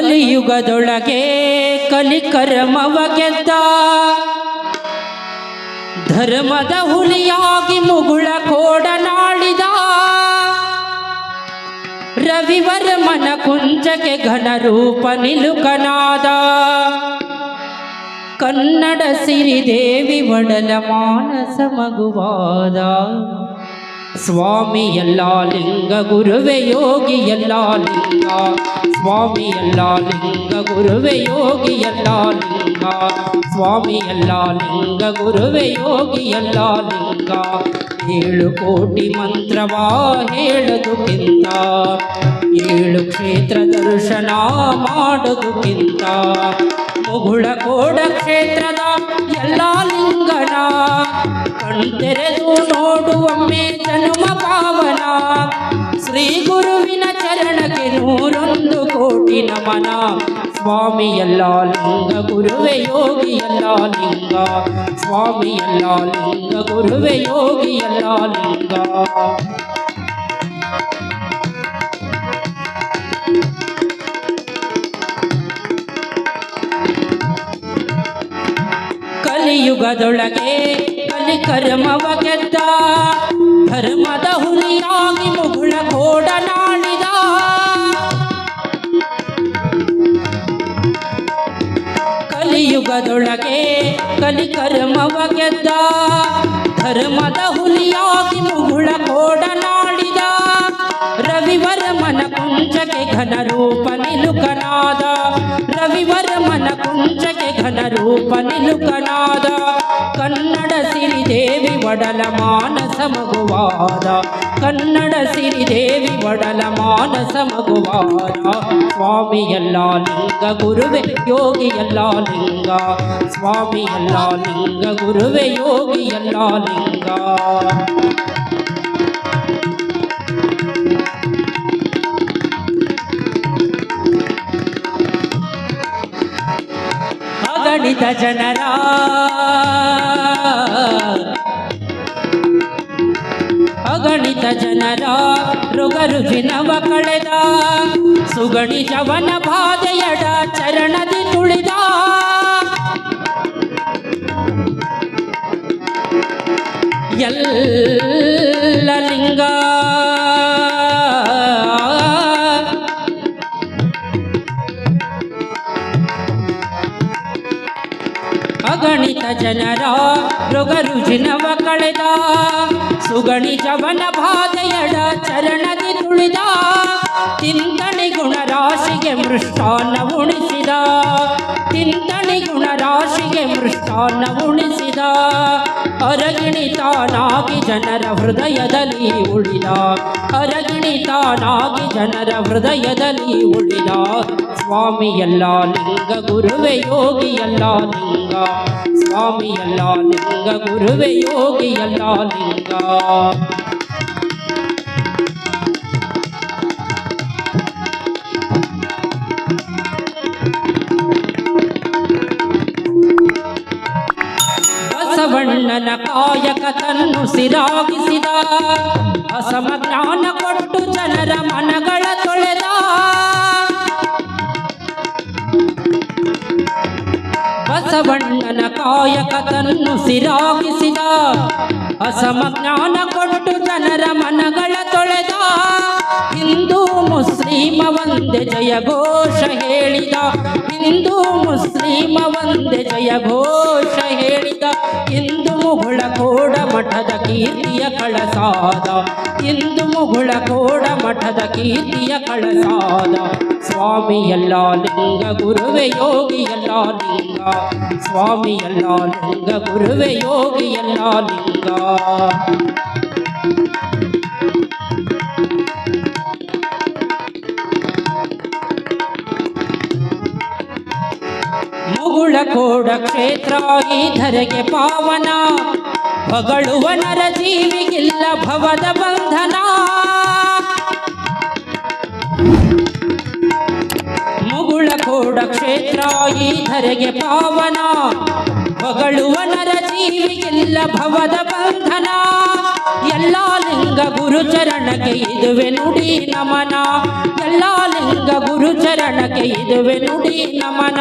ಕಲಿಯುಗದೊಳಗೆ ಕಲಿಕರ್ಮವ ಗೆದ್ದ. ಧರ್ಮದ ಹುಲಿಯಾಗಿ ಮುಗುಳ ಕೋಡನಾಡಿದ ರವಿವರ್ಮನ ಕುಂಜಕ್ಕೆ ಘನ ರೂಪ ನಿಲುಕನಾದ. ಕನ್ನಡ ಸಿರಿದೇವಿ ಒಡಲ ಮಾನಸ ಮಗುವಾದ. ಸ್ವಾಮಿ ಎಲ್ಲ ಲಿಂಗ ಗುರುವೆ ಯೋಗಿ ಎಲ್ಲ ಲಿಂಗ ಸ್ವಾಮಿ ಎಲ್ಲ ಲಿಂಗ ಗುರುವೆ ಯೋಗಿ ಎಲ್ಲ ಲಿಂಗ ಸ್ವಾಮಿ ಎಲ್ಲ ಲಿಂಗ ಗುರುವೆ ಯೋಗಿ ಎಲ್ಲ ಲಿಂಗ ಏಳು ಕೋಟಿ ಮಂತ್ರವ ಹೇಳೋದಕ್ಕಿಂತ ಏಳು ಕ್ಷೇತ್ರ ದರ್ಶನ ಮಾಡೋದಕ್ಕಿಂತ ಮುಗುಳ ಕೋಡ ಕ್ಷೇತ್ರದ ಎಲ್ಲ ಲಿಂಗನ ಕಣ್ತೆರೆದು ನೋಡುವೊಮ್ಮೆ ಜನ್ಮ ಪಾವನ ಶ್ರೀ ಗುರುವಿನ ಚರಣಕ್ಕೆ ನೂರೊಂದು ಕೋಟಿ ನಮನ ಸ್ವಾಮಿ ಎಲ್ಲ ಲಿಂಗ ಗುರುವೆ ಯೋಗಿ ಎಲ್ಲ ಲಿಂಗ ಸ್ವಾಮಿ ಎಲ್ಲ ಲಿಂಗ ಗುರುವೆ ಯೋಗಿ ಎಲ್ಲ ಲಿಂಗ ಕಲಿಯುಗದೊಳಗೆ ಕಲಿಕರ್ಮವ ಗೆದ್ದ ಧರ್ಮದ ಹುಲಿಯಾಗಿ ಮುಗುಳ ಕೋಡನಾಡಿದ ಕಲಿಯುಗದೊಳಗೆ ಕಲಿಕರ್ಮವ ಗೆದ್ದ ಧರ್ಮದ ಹುಲಿಯಾಗಿ ಮುಗುಳ ಕೋಡನಾಡಿದ ರವಿವರ್ಮನ ಕುಂಚಕ್ಕೆ ಘನ ರೂಪ ನಿಲುಕನಾದ ರವಿವರ್ಮನ ಕುಂಚಕ್ಕೆ ಘನ ರೂಪ ನಿಲುಕನಾದ ಕನ್ನಡ ಸಿರಿದೇವಿ ಒಡಲ ಮಾನಸ ಮಗುವಾದ ಕನ್ನಡ ಸಿರಿದೇವಿ ಒಡಲ ಮಾನಸ ಮಗುವಾದ ಸ್ವಾಮಿ ಎಲ್ಲ ಲಿಂಗ ಗುರುವೆ ಯೋಗಿ ಎಲ್ಲ ಲಿಂಗ ಸ್ವಾಮಿ ಎಲ್ಲ ಲಿಂಗ ಗುರುವೆ ಯೋಗಿ ಎಲ್ಲ ಲಿಂಗ ಜನರ. ಅಗಣಿತ ಜನರ ಋಗ ರುಜಿನವ ಕಳೆದ. ಸುಗಣಿತವನ ಬಾಧೆಯಡ ಚರಣದಿ ತುಳಿದ. ಎಲ್ಲ ಲಿಂಗ ಅಗಣಿತ ಜನರ ಮೃಗ ರುಜಿನವ ಕಳೆದ. ಸುಗಣಿತವನ ಬಾಧೆಯಡ ಚರಣದಿ ತುಳಿದ. ತಿಂತಣಿ ಗುಣರಾಶಿಗೆ ಮೃಷ್ಟಾನ್ನ ಉಣಿಸಿದ. ತಿಂತಣಿ ಗುಣರಾಶಿಗೆ ಮೃಷ್ಟಾನ್ನ ಉಣಿಸಿದ. ಅರಗಿಣಿತಾನಾಗಿ ಜನರ ಹೃದಯದಲ್ಲಿ ಉಳಿದ. ಅರಗಿಣಿ ತಾನಾಗಿ ಜನರ ಹೃದಯದಲ್ಲಿ ಉಳಿದ ಸ್ವಾಮಿ ಎಲ್ಲ ಲಿಂಗ ಗುರುವೆ ಯೋಗಿ ಎಲ್ಲ ಲಿಂಗ ಸ್ವಾಮಿ ಎಲ್ಲ ಲಿಂಗ ಗುರುವೆ ಯೋಗಿ ಎಲ್ಲ ಲಿಂಗ ಬಸವಣ್ಣನ ಕಾಯಕ ತನ್ನು ಸಿರಾಗಿಸಿದ ಅಸಮಜ್ಞಾನ ಕೊಟ್ಟು ಜನರ ಮನಗಳ ತೊಳೆದ. ಬಸವಣ್ಣನ ಕಾಯಕ ತನ್ನು ಸಿರಾಗಿಸಿದ ಅಸಮಜ್ಞಾನ ಕೊಟ್ಟು ಜನರ ಮನಗಳ ತೊಳೆದ. ಹಿಂದೂ ಮುಸ್ಲಿಮ ಒಂದೇ ಜಯ ಘೋಷ ಹೇಳಿದ. ಹಿಂದೂ ಮುಸ್ಲಿಮ ಒಂದೇ ಜಯ ಘೋಷ ಹೇಳಿದ. ಇಂದು ಮುಗುಳ ಕೋಡ ಮಠದ ಕೀರ್ತಿಯ ಕಳಸಾದ ಇಂದು ಮುಗುಳ ಕೋಡ ಮಠದ ಕೀರ್ತಿಯ ಕಳಸಾದ ಸ್ವಾಮಿ ಎಲ್ಲ ಲಿಂಗ ಗುರುವೆ ಯೋಗಿ ಎಲ್ಲ ಲಿಂಗ ಸ್ವಾಮಿ ಎಲ್ಲ ಲಿಂಗ ಗುರುವೆ ಯೋಗಿ ಎಲ್ಲ ಲಿಂಗ ಮುಗುಳ ಕೋಡ ಕ್ಷೇತ್ರ ಈ ಧರೆಗೆ ಪಾವನ. ಹೊಗಳುವ ನರ ಜೀವಿಗಿಲ್ಲ ಭವದ ಬಂಧನ. ಮುಗುಳ ಕೋಡ ಕ್ಷೇತ್ರ ಈ ಧರೆಗೆ ಪಾವನ. ಹೊಗಳುವ ನರ ಜೀವಿಗಿಲ್ಲ ಭವದ ಬಂಧನ. ಎಲ್ಲ ಲಿಂಗ ಗುರು ಚರಣಕ್ಕೆ ಇದುವೆ ನುಡಿ ನಮನ. ಎಲ್ಲ ಲಿಂಗ ಗುರು ಚರಣಕ್ಕೆ ಇದುವೆ ನುಡಿ ನಮನ.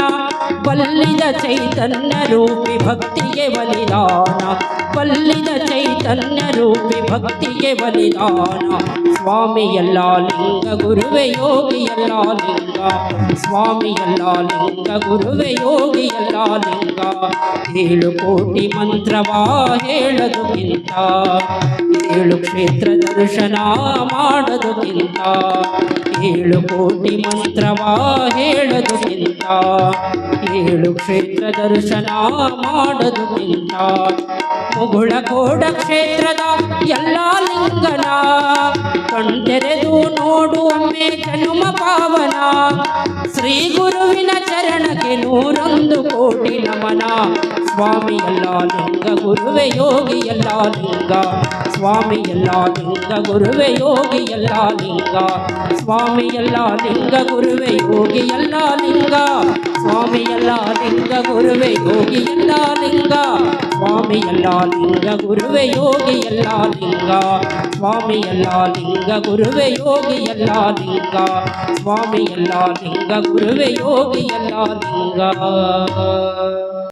ಬಲ್ಲಿದ ಚೈತನ್ಯ ರೂಪಿ ಭಕ್ತಿಗೆ ಬಲಿದಾನ. ಬಲ್ಲಿದ ಚೈತನ್ಯ ರೂಪಿ ಭಕ್ತಿಗೆ ಬಲಿದಾನ. ಸ್ವಾಮಿ, ಎಲ್ಲ ಲಿಂಗ ಗುರುವೆ ಯೋಗಿ, ಎಲ್ಲ ಲಿಂಗ. ಸ್ವಾಮಿ, ಎಲ್ಲ ಲಿಂಗ ಗುರುವೆ ಯೋಗಿ, ಎಲ್ಲ ಲಿಂಗ. ಏಳು ಕೋಟಿ ಮಂತ್ರವಾ ಹೇಳದುಕ್ಕಿಂತ ಏಳು ಕ್ಷೇತ್ರ ದರ್ಶನ ಮಾಡೋದಕ್ಕಿಂತ ಏಳು ಕೋಟಿ ಮಂತ್ರವಾ ಹೇಳೋದಕ್ಕಿಂತ ಏಳು ಕ್ಷೇತ್ರ ದರ್ಶನ ಮಾಡೋದಕ್ಕಿಂತ ಮುಗುಳ ಕೋಡ ಕ್ಷೇತ್ರದ ಎಲ್ಲ ಲಿಂಗನ. ಕಣ್ತೆರೆದು ನೋಡು ಒಮ್ಮೆ ಜನುಮ ಪಾವನ. ಶ್ರೀ ಗುರುವಿನ ಚರಣಕ್ಕೆ ನೂರೊಂದು ಕೋಟಿ ನಮನ. சுவாமி எல்லாலிங்க குருவே யோகி எல்லாலிங்கா சுவாமி எல்லாலிங்க குருவே யோகி எல்லாலிங்கா சுவாமி எல்லாலிங்க குருவே யோகி எல்லாலிங்கா சுவாமி எல்லாலிங்க குருவே யோகி எல்லாலிங்கா சுவாமி எல்லாலிங்க குருவே யோகி எல்லாலிங்கா சுவாமி எல்லாலிங்க குருவே யோகி எல்லாலிங்கா சுவாமி எல்லாலிங்க குருவே யோகி எல்லாலிங்கா